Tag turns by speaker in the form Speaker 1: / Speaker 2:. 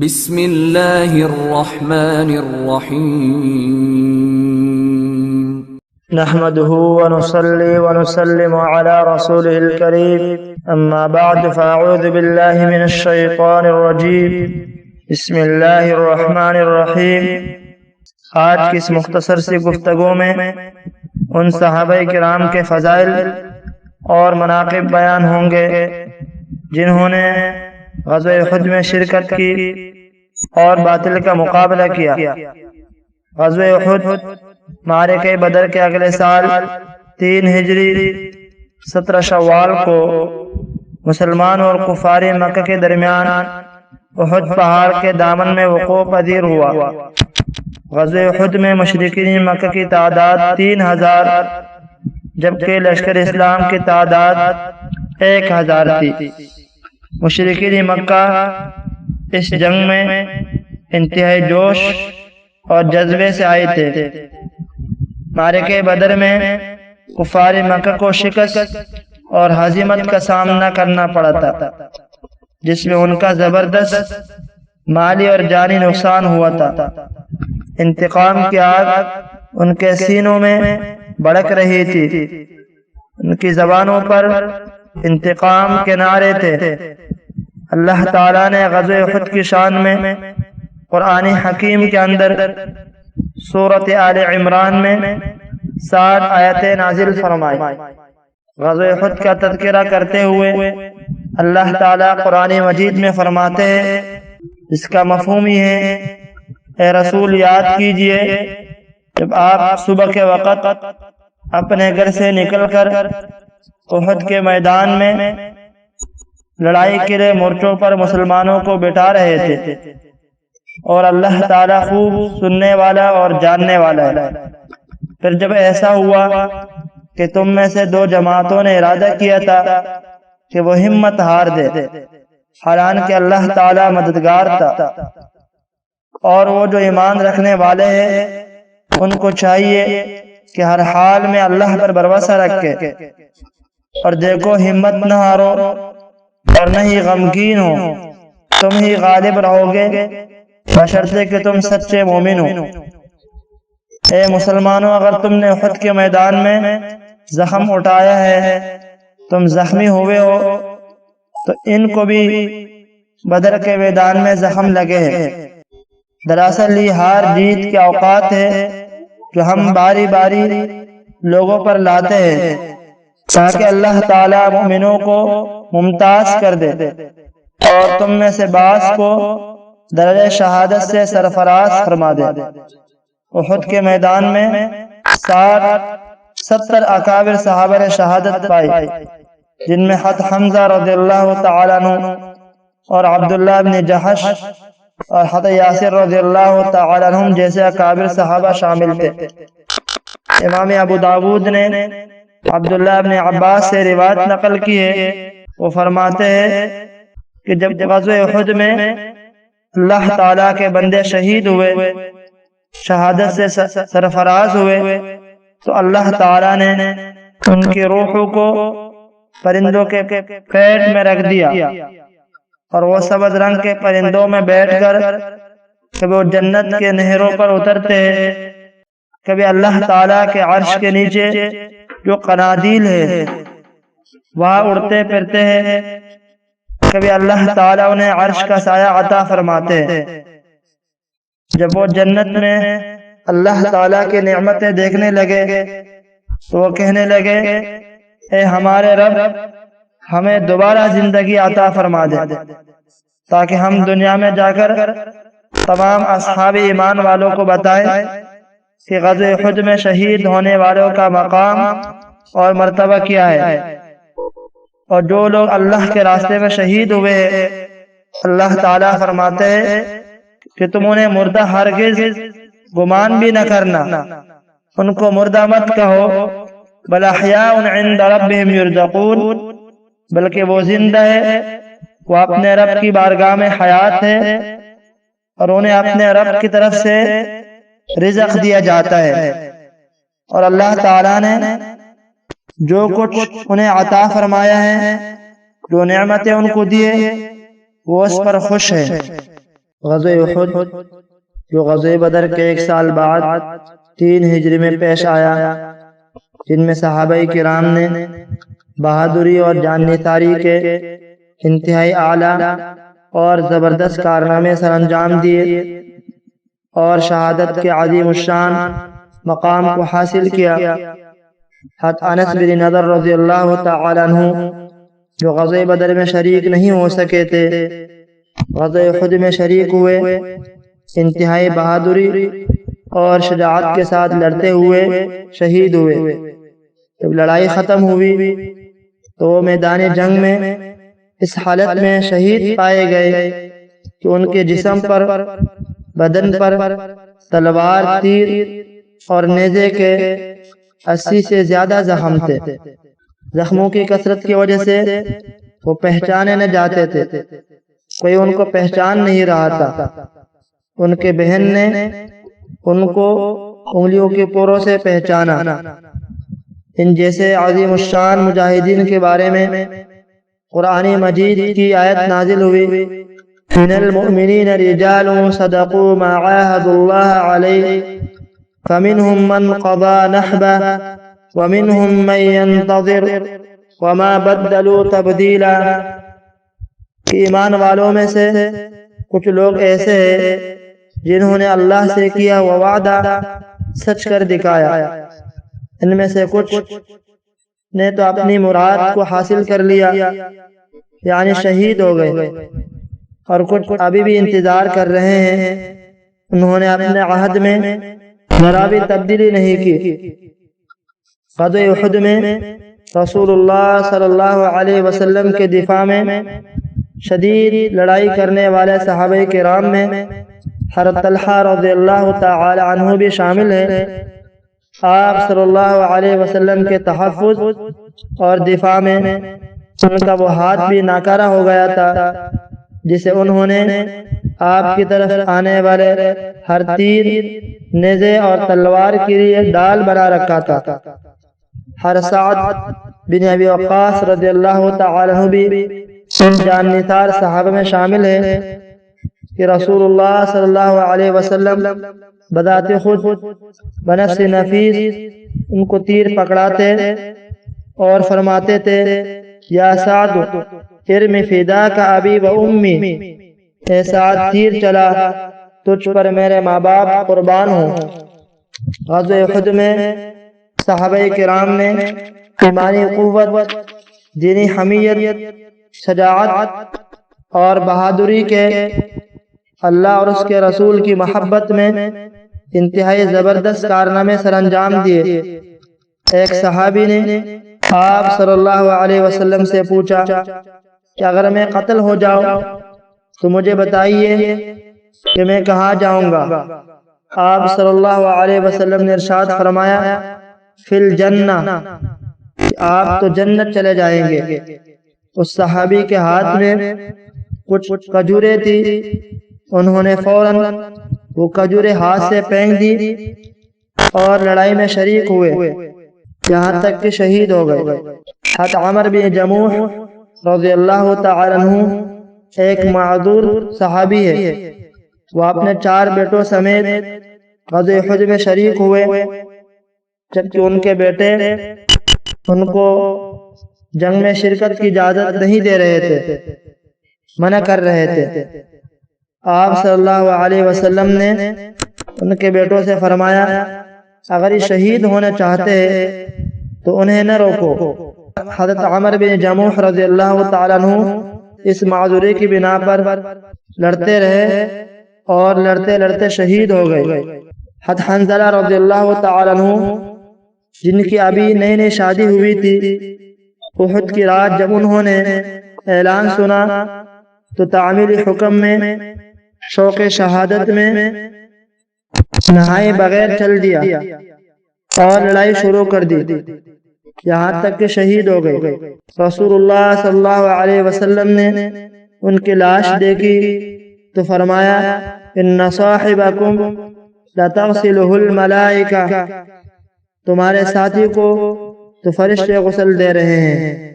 Speaker 1: بسم اللہ الرحمن الرحیم۔
Speaker 2: نحمده ونصلي ونسلم على رسوله الكريم أما بعد فأعوذ بالله من الشيطان الرجيم بسم الله الرحمن الرحيم آج کی اس مختصر سی گفتگو میں ان صحابہ کرام کے فضائل اور مناقب بیان ہوں گے، جنہوں نے غزوہ خود میں شرکت کی اور باطل کا مقابلہ کیا۔ غزوہ خود مارے کے بدر کے اگلے سال تین ہجری سترہ شوال کو مسلمان اور کفار مکہ کے درمیان احد پہاڑ کے دامن میں وقوع پذیر ہوا۔ غزوہ احد میں مشرقین مکہ کی تعداد تین ہزار، جبکہ لشکر اسلام کی تعداد ایک ہزار تھی۔ مشرقین مکہ اس جنگ میں انتہائی جوش اور جذبے سے آئے تھے۔ مارکے بدر میں کفار مکہ کو شکست اور حضیمت کا سامنا کرنا پڑا تھا، جس میں ان کا زبردست مالی اور جانی نقصان ہوا تھا۔ انتقام کی آگ ان کے سینوں میں بڑک رہی تھی۔ ان کی زبانوں پر انتقام کے نعرے تھے۔ اللہ تعالیٰ نے غزوہ خود کی شان میں، قرآن حکیم کے اندر، سورت آل عمران میں سات آیتیں نازل فرمائی۔ غزوہ خود کا تذکرہ کرتے ہوئے اللہ تعالیٰ قرآن مجید میں فرماتے ہیں، اس کا مفہوم یہ ہے، اے رسول یاد کیجیے، جب آپ صبح کے وقت اپنے گھر سے نکل کر احد کے میدان میں لڑائی کے لیے مورچوں پر مسلمانوں کو بٹا رہے تھے۔ اور اللہ تعالیٰ خوب سننے والا اور جاننے والا ہے۔ پھر جب ایسا ہوا کہ تم میں سے دو جماعتوں نے ارادہ کیا تھا کہ وہ ہمت ہار دے، حالانکہ اللہ تعالیٰ مددگار تھا۔ اور وہ جو ایمان رکھنے والے ہیں، ان کو چاہیے کہ ہر حال میں اللہ پر بھروسہ رکھے۔ اور دیکھو ہمت نہ ہارو اور نہ ہی غمگین ہو۔ تم ہی غالب رہو گے، بشرطے کہ تم سچے مومن ہو۔ اے مسلمانوں، اگر تم نے خود کے میدان میں زخم اٹھایا ہے، تم زخمی ہوئے ہو، تو ان کو بھی بدر کے میدان میں زخم لگے ہیں۔ دراصل یہ ہار جیت کے اوقات ہے جو ہم باری باری لوگوں پر لاتے ہیں۔ تاکہ اللہ تعالیٰ مومنوں کو ممتاز کر دے اور تم میں سے بعض کو درجہ شہادت سے سرفراز فرما دے۔ احد کے میدان میں ساٹھ ستر اکابر صحابہ نے شہادت پائی جن میں حد حمزہ رضی اللہ تعالیٰ عنہ اور عبداللہ بن جہش اور حد یاسر رضی اللہ تعالیٰ عنہ جیسے اکابر صحابہ شامل تھے۔ امام ابو داود نے عبداللہ بن عباس سے روایت نقل کی ہے۔ وہ فرماتے ہیں کہ جب غزوہ احد میں اللہ تعالیٰ کے بندے شہید ہوئے، شہادت سے سرفراز ہوئے، تو اللہ تعالیٰ نے ان کی روحوں کو پرندوں کے پیٹ میں رکھ دیا۔ اور وہ سبز رنگ کے پرندوں میں بیٹھ کر کبھی وہ جنت کے نہروں پر اترتے ہیں، کبھی اللہ تعالیٰ کے عرش کے نیچے جو قنادیل ہے وہاں اڑتے پھرتے ہیں۔ کبھی اللہ تعالیٰ انہیں عرش کا سایہ عطا فرماتے ہیں۔ جب وہ جنت میں اللہ تعالیٰ کی نعمتیں دیکھنے لگے، تو وہ کہنے لگے، اے ہمارے رب، ہمیں دوبارہ زندگی عطا فرما دے، تاکہ ہم دنیا میں جا کر تمام اصحاب ایمان والوں کو بتائیں۔ کہ غزوہ خود میں شہید ہونے والوں کا مقام اور مرتبہ کیا ہے۔ اور جو لوگ اللہ کے راستے میں شہید ہوئے اللہ تعالیٰ فرماتے ہیں کہ تم انہیں مردہ ہرگز گمان بھی نہ کرنا۔ ان کو مردہ مت کہو بل احیاء عند ربهم یرزقون بلکہ وہ زندہ ہے وہ اپنے رب کی بارگاہ میں حیات ہے اور انہیں اپنے رب کی طرف سے رزق دیا جاتا ہے۔ اور اللہ تعالیٰ نے جو کچھ انہیں عطا فرمایا ہے، جو نعمتیں ان کو دیے، وہ اس پر خوش ہے۔ غزوہ احد، جو غزوہ بدر کے ایک سال بعد تین ہجری میں پیش آیا، جن میں صحابہ کرام نے بہادری اور جاننثاری کے انتہائی اعلیٰ اور زبردست کارنامے سر انجام دیے۔ اور شہادت کے عظیم الشان مقام کو حاصل کیا۔ حت انس بن نظر رضی اللہ تعالی عنہ جو غزوہ بدر میں شریک نہیں ہو سکے تھے، غزوہ خود میں شریک ہوئے، انتہائی بہادری اور شجاعت کے ساتھ لڑتے ہوئے شہید ہوئے۔ جب لڑائی ختم ہوئی تو وہ میدان جنگ میں اس حالت میں شہید پائے گئے کہ ان کے جسم پر بدن پر تلوار، تیر اور نیزے کے اسی سے زیادہ زخم تھے۔ زخموں کی کثرت کی وجہ سے وہ پہچانے نہ جاتے تھے۔ کوئی ان کو پہچان نہیں رہا تھا۔ ان کے بہن نے ان کو انگلیوں کے پوروں سے پہچانا۔ ان جیسے عظیم الشان مجاہدین کے بارے میں قرآن مجید کی آیت نازل ہوئی۔ من المؤمنین رجال صدقوا ما عاهد الله عليه. فمنهم من قضى نحبه، ومنهم من ينتظر، وما بدلوا تبدیلا ایمان والوں میں سے کچھ لوگ ایسے ہیں جنہوں نے اللہ سے کیا وہ وعدہ سچ کر دکھایا۔ ان میں سے کچھ نے تو اپنی مراد کو حاصل کر لیا یعنی شہید ہو گئے۔ اور کچھ ابھی بھی انتظار کر رہے ہیں۔ انہوں نے اپنے عہد میں ذرا بھی تبدیلی نہیں کی۔ قد احد میں رسول اللہ صلی اللہ علیہ وسلم کے دفاع میں شدید لڑائی کرنے والے صحابہ کرام میں حضرت طلحہ رضی اللہ تعالی عنہ بھی شامل ہے آپ صلی اللہ علیہ وسلم کے تحفظ اور دفاع میں ان کا وہ ہاتھ بھی ناکارہ ہو گیا تھا۔ جسے انہوں نے آپ کی طرف آنے والے ہر تیر، نیزے اور تلوار کے لیے ڈال بنا رکھا تھا۔ ہر سعد بن ابی وقاص رضی اللہ تعالی بھی جان نثار صحابہ میں شامل ہے کہ رسول اللہ صلی اللہ علیہ وسلم بذات خود بنفس نفیس ان کو تیر پکڑاتے اور فرماتے تھے، یا سعد ارم فدا کا ابی و امی۔ اے سعد تیر چلا، تجھ پر میرے ماں باپ قربان ہوں۔ غزوہ خود میں صحابہ کرام نے ایمانی قوت، دینی حمیت، شجاعت اور بہادری کے اللہ اور اس کے رسول کی محبت میں انتہائی زبردست کارنامے سر انجام دیے۔ ایک صحابی نے آپ صلی اللہ علیہ وسلم سے پوچھا کہ اگر میں قتل ہو جاؤں تو مجھے بتائیے کہ میں کہاں جاؤں گا؟ آپ صلی اللہ علیہ وسلم نے ارشاد فرمایا فی الجنہ آپ تو جنت چلے جائیں گے۔ اس صحابی کے ہاتھ میں کچھ کجورے تھی۔ انہوں نے فوراً وہ کجورے ہاتھ سے پھینک دی اور لڑائی میں شریک ہوئے۔ یہاں تک کہ شہید ہو گئے۔ حت عمر بن جموح رضی اللہ تعالی عنہ ایک معذور صحابی ہے۔ وہ اپنے چار بیٹوں سمیت غزوہ حج میں شریک ہوئے۔ جبکہ ان کے بیٹے ان کو جنگ میں شرکت کی اجازت نہیں دے رہے تھے، منع کر رہے تھے۔ آپ صلی اللہ علیہ وسلم نے ان کے بیٹوں سے فرمایا، اگر یہ شہید ہونا چاہتے ہیں تو انہیں نہ روکو۔ حضرت عمر بن جموح رضی اللہ تعالیٰ عنہ اس معذوری کی بنا پر لڑتے رہے اور لڑتے لڑتے شہید ہو گئے۔ حد حنزلہ رضی اللہ تعالیٰ عنہ، جن کی ابھی نئی نئی شادی ہوئی تھی، احد کی رات جب انہوں نے اعلان سنا تو تعمیل حکم میں، شوق شہادت میں نہائے بغیر چل دیا اور لڑائی شروع کر دی۔ یہاں تک کہ شہید ہو گئے۔ رسول اللہ صلی اللہ علیہ وسلم نے ان کی لاش دیکھی تو فرمایا، ان صاحبکم لتغسلہ الملائکہ تمہارے ساتھی کو تو فرشتے غسل دے رہے ہیں۔